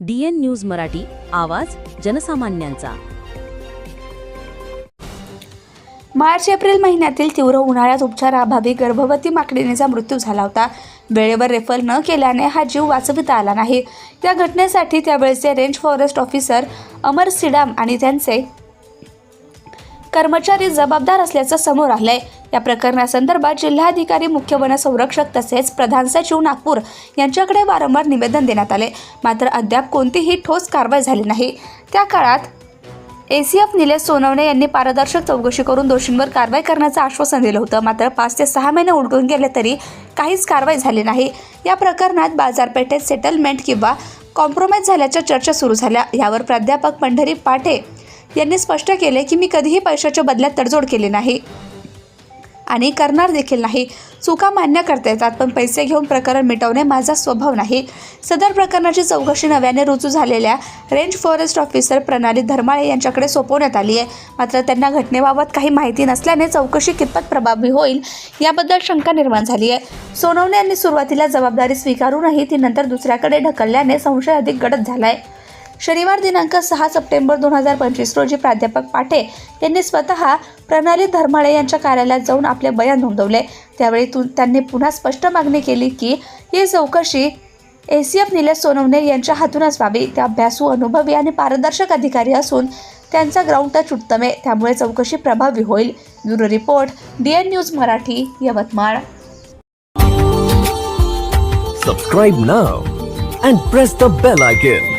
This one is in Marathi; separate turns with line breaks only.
डीएन न्यूज मराठी आवाज जनसामान्यांचा.
मार्च एप्रिल महिन्यातील तीव्र उन्हाळ्यात उपचाराअभावी गर्भवती माकडीनेचा मृत्यू झाला होता. वेळेवर रेफर न केल्याने हा जीव वाचविता आला नाही. त्या घटनेसाठी त्यावेळेचे range forest officer Amar Sidam आणि त्यांचे कर्मचारी जबाबदार असल्याचं समोर आलंय. या प्रकरणासंदर्भात जिल्हाधिकारी मुख्य वनसंरक्षक तसेच प्रधान सचिव नागपूर यांच्याकडे वारंवार निवेदन देण्यात आले. मात्र अद्याप कोणतीही ठोस कारवाई झाली नाही. त्या काळात एसीएफ निलेश सोनवणे यांनी पारदर्शक चौकशी करून दोषींवर कारवाई करण्याचं आश्वासन दिलं होतं. मात्र पाच ते सहा महिने उलटून गेले तरी काहीच कारवाई झाली नाही. या प्रकरणात बाजारपेठेत सेटलमेंट किंवा कॉम्प्रोमाइज झाल्याच्या चर्चा सुरू झाल्या. यावर प्राध्यापक पंढरी पाटे यांनी स्पष्ट केले की मी कधीही पैशाच्या बदल्यात तडजोड केली नाही. आणि करणार देखील नाही. चुका मान्य करता येतात पण पैसे घेऊन प्रकरण मिटवणे माझा स्वभाव नाही. सदर प्रकरणाची चौकशी नव्याने रुजू झालेल्या रेंज फॉरेस्ट ऑफिसर प्रणाली धर्माळे यांच्याकडे सोपवण्यात आली आहे. मात्र त्यांना घटनेबाबत काही माहिती नसल्याने चौकशी कितपत प्रभावी होईल याबद्दल शंका निर्माण झाली आहे. सोनवणे यांनी सुरुवातीला जबाबदारी स्वीकारूनही ती नंतर दुसऱ्याकडे ढकलल्याने संशय अधिक गडद झाला आहे शनिवार दिनांक सहा सप्टेंबर दोन हजार पंचवीस रोजी प्राध्यापक पाटे यांनी स्वतः प्रणाली धर्माळे यांच्या कार्यालयात जाऊन आपले बयान नोंदवले. त्यावेळी त्यांनी पुन्हा स्पष्ट मागणी केली की ही चौकशी A C F Nilesh Sonawane यांच्या हातूनच व्हावी. त्या अभ्यासू अनुभवी आणि पारदर्शक अधिकारी असून त्यांचा ग्राउंड टच उत्तम आहे. त्यामुळे चौकशी प्रभावी होईल. Bureau report D N news Marathi Yavatmal.
Subscribe now and press the bell icon